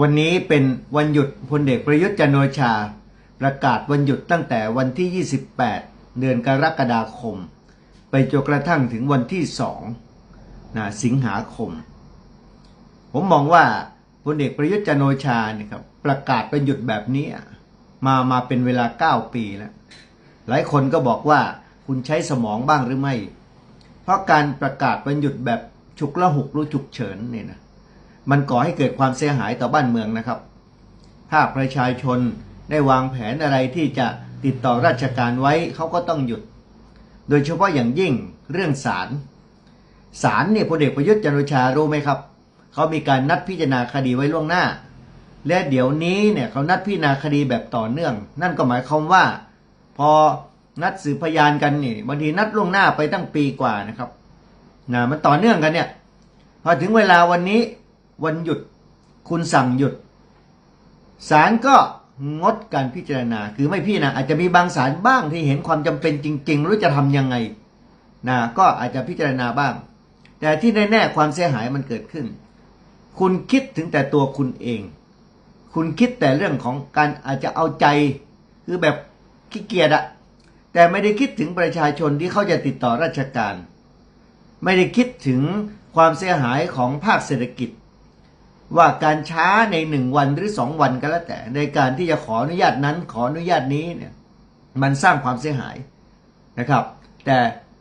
วันนี้เป็นวันหยุดพลเอกประยุทธ์จันโอชา ประกาศวันหยุดตั้งแต่วันที่ 28 เดือนกรกฎาคม ไปจนกระทั่งถึงวันที่2นะสิงหาคม ผมมองว่าพลเอกประยุทธ์จันโอชาเนี่ยครับประกาศวันหยุดแบบนี้มามาเป็นเวลา 9 ปีแล้ว หลายคนก็บอกว่าคุณใช้สมองบ้างหรือไม่ เพราะการประกาศวันหยุดแบบฉุกละหุกหรือฉุกเฉินเนี่ยนะ มันก่อให้เกิดความเสียหายต่อบ้านเมืองนะครับ ถ้าประชาชนได้วางแผนอะไรที่จะติดต่อราชการไว้เขาก็ต้องหยุด โดยเฉพาะอย่างยิ่งเรื่องศาลศาลเนี่ยพลเอกประยุทธ์จันโอชารู้ไหมครับเขามีการนัดพิจารณาคดีไว้ล่วงหน้า และเดี๋ยวนี้เนี่ยเขานัดพิจารณาคดีแบบต่อเนื่อง นั่นก็หมายความว่า พอนัดสืบพยานกันนี่บางทีนัดล่วงหน้าไปตั้งปีกว่านะครับนะมันต่อเนื่องกันเนี่ยพอถึงเวลาวันนี้ วันหยุด คุณสั่งหยุดศาลก็งดการพิจารณา คือไม่พิจารณาอาจจะมีบางศาลบ้างที่เห็นความจำเป็นจริง ๆ หรือจะทำยังไงนะก็อาจจะพิจารณาบ้าง แต่ที่แน่ๆความเสียหายมันเกิดขึ้น คุณคิดถึงแต่ตัวคุณเอง คุณคิดแต่เรื่องของการอาจจะเอาใจ คือแบบขี้เกียจอะแต่ไม่ได้คิดถึงประชาชนที่เขาจะติดต่อราชการ ไม่ได้คิดถึงความเสียหายของภาคเศรษฐกิจ ว่าการช้าในหนึ่งวันหรือสองวันก็แล้วแต่ ในการที่จะขออนุญาตนั้นขออนุญาตนี้เนี่ยมันสร้างความเสียหายนะครับ แต่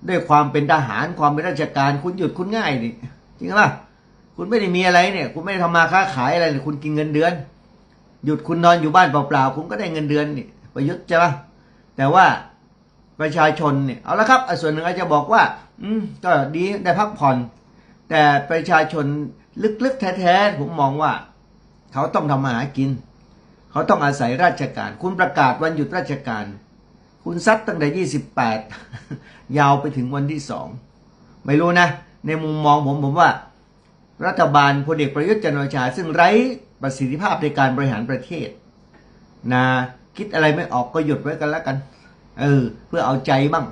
ด้วยความเป็นทหารความเป็นราชการคุณหยุดคุณง่ายนี่จริงป่ะคุณไม่ได้มีอะไรเนี่ย คุณไม่ได้ทำมาค้าขายอะไรคุณกินเงินเดือน หยุดคุณนอนอยู่บ้านเปล่าๆคุณก็ได้เงินเดือนนี่ประยุทธ์ใช่ป่ะแต่ว่าประชาชนเนี่ยเอาละครับอะส่วนหนึ่งอาจจะบอกว่า อืมก็ดีได้พักผ่อน แต่ประชาชน ลึกๆแท้ๆผมมองว่า เขาต้องทำมาหากิน เขาต้องอาศัยราชการ คุณประกาศวันหยุดราชการ คุณซัดตั้งแต่28ยาวไปถึงวันที่สองไม่รู้นะ ในมุมมองผมผมว่า รัฐบาลพลเอกประยุทธ์จันทร์โอชา ซึ่งไร้ประสิทธิภาพในการบริหารประเทศนะคิดอะไรไม่ออกก็หยุดไว้กันแล้วกัน เออ เพื่อเอาใจบ้าง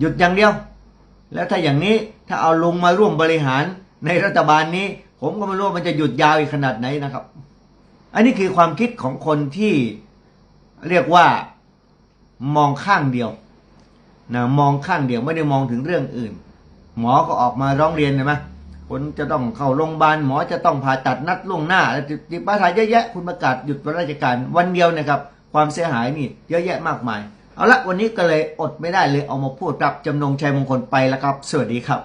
หยุดอย่างเดียว แล้วถ้าอย่างนี้ถ้าเอาลงมาร่วมบริหาร ในรัฐบาลนี้ ผมก็ไม่รู้มันจะหยุดยาวอีกขนาดไหนนะครับ อันนี้คือความคิดของคนที่เรียกว่ามองข้างเดียวนะมองข้างเดียวไม่ได้มองถึงเรื่องอื่น หมอก็ออกมาร้องเรียนใช่ไหมคนจะต้องเข้าโรงพยาบาลหมอจะต้องผ่าตัดนัดล่วงหน้าอะไรจิตปัญหาเยอะแยะคุณประกาศหยุดราชการวันเดียวนะครับ ความเสียหายนี่เยอะแยะมากมาย เอาละวันนี้ก็เลยอดไม่ได้เลยเอามาพูดรับจำนงชัยมงคลไปแล้วครับ สวัสดีครับ